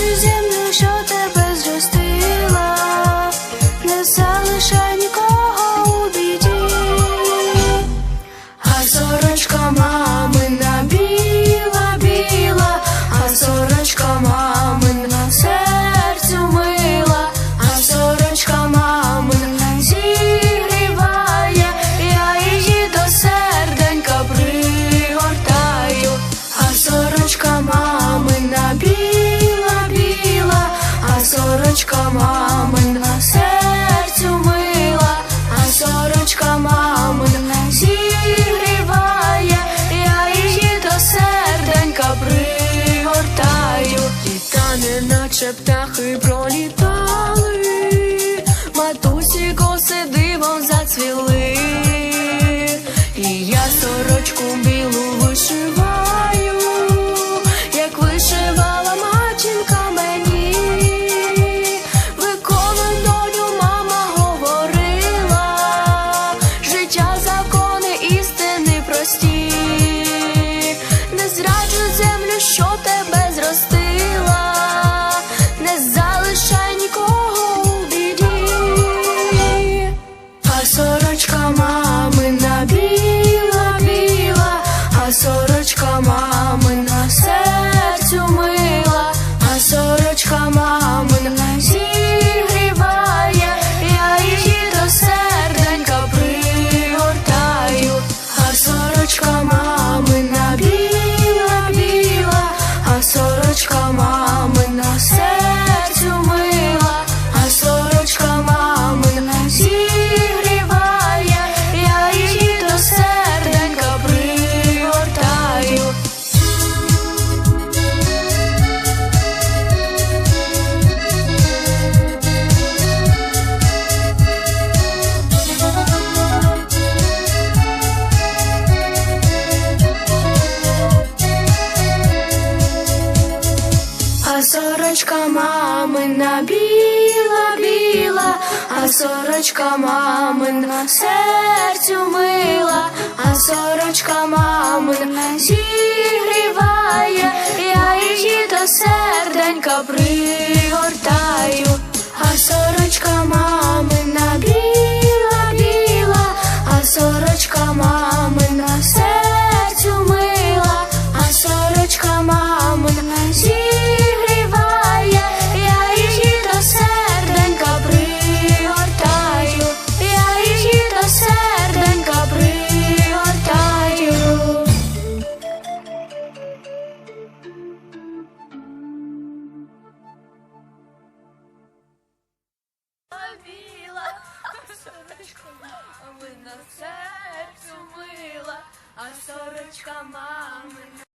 pictures мамин, серцю мила, а сорочка мамин зігріває, я її до серденька пригортаю, і та неначе птахи про. що тебе зростила, не залишай нікого у біді, а сорочка. Галина біла, біла, а сорочка мамин серцю мила, а сорочка мамин. біла, а ми на серцю мила, а сорочка мамина.